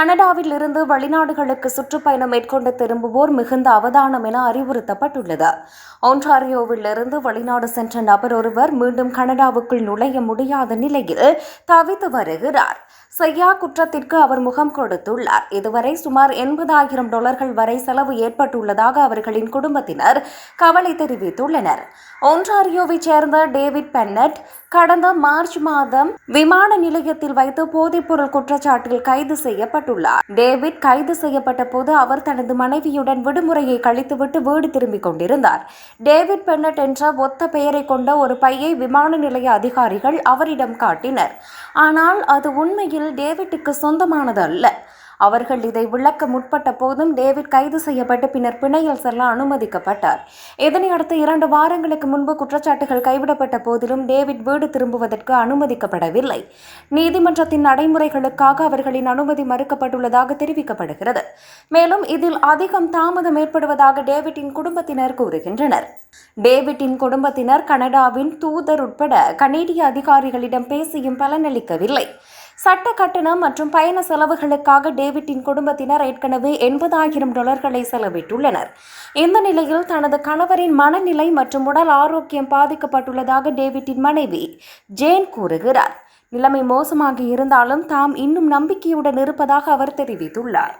கனடாவில் இருந்து வெளிநாடுகளுக்கு சுற்றுப்பயணம் மேற்கொண்டு திரும்புவோர் மிகுந்த அவதானம் என அறிவுறுத்தப்பட்டுள்ளது. ஒன்டாரியோவில் இருந்து வெளிநாடு சென்ற நபர் ஒருவர் மீண்டும் கனடாவுக்குள் நுழைய முடியாத நிலையில் தவித்து வருகிறார். செய்யா குற்றத்திற்கு அவர் முகம் கொடுத்துள்ளார். இதுவரை சுமார் எண்பதாயிரம் டாலர்கள் வரை செலவு ஏற்பட்டுள்ளதாக அவர்களின் குடும்பத்தினர் கவலை தெரிவித்துள்ளனர். ஒன்டாரியோவைச் சேர்ந்த டேவிட் பென்னட் கடந்த மார்ச் மாதம் விமான நிலையத்தில் வைத்து போதைப்பொருள் குற்றச்சாட்டில் கைது செய்யப்பட்டுள்ளார். டேவிட் கைது செய்யப்பட்ட போது அவர் தனது மனைவியுடன் விடுமுறையை கழித்துவிட்டு வீடு திரும்பிக் கொண்டிருந்தார். டேவிட் பென்னட் என்ற ஒத்த பெயரை கொண்ட ஒரு பையை விமான நிலைய அதிகாரிகள் அவரிடம் காட்டினர். ஆனால் அது உண்மையில் டேவிட்டுக்கு சொந்தமானது அல்ல அவர்கள் இதை விளக்க முற்பட்ட போதும் டேவிட் கைது செய்யப்பட்டு பின்னர் பிணையில் செல்ல அனுமதிக்கப்பட்டார். இதனையடுத்து இரண்டு வாரங்களுக்கு முன்பு குற்றச்சாட்டுகள் கைவிடப்பட்ட போதிலும் டேவிட் வீடு திரும்புவதற்கு அனுமதிக்கப்படவில்லை. நீதிமன்றத்தின் நடைமுறைகளுக்காக அவர்களின் அனுமதி மறுக்கப்பட்டுள்ளதாக தெரிவிக்கப்படுகிறது. மேலும் இதில் அதிகம் தாமதம் ஏற்படுவதாக டேவிட்டின் குடும்பத்தினர் கூறுகின்றனர். டேவிட்டின் குடும்பத்தினர் கனடாவின் தூதர் உட்பட கனேடிய அதிகாரிகளிடம் பேசியும் பலனளிக்கவில்லை. சட்ட கட்டணம் மற்றும் பயண செலவுகளுக்காக டேவிட்டின் குடும்பத்தினர் ஏற்கனவே எண்பதாயிரம் டாலர்களை செலவிட்டுள்ளனர். இந்த நிலையில் தனது கணவரின் மனநிலை மற்றும் உடல் ஆரோக்கியம் பாதிக்கப்பட்டுள்ளதாக டேவிட்டின் மனைவி ஜேன் கூறுகிறார். நிலைமை மோசமாக இருந்தாலும் தாம் இன்னும் நம்பிக்கையுடன் இருப்பதாக அவர் தெரிவித்துள்ளார்.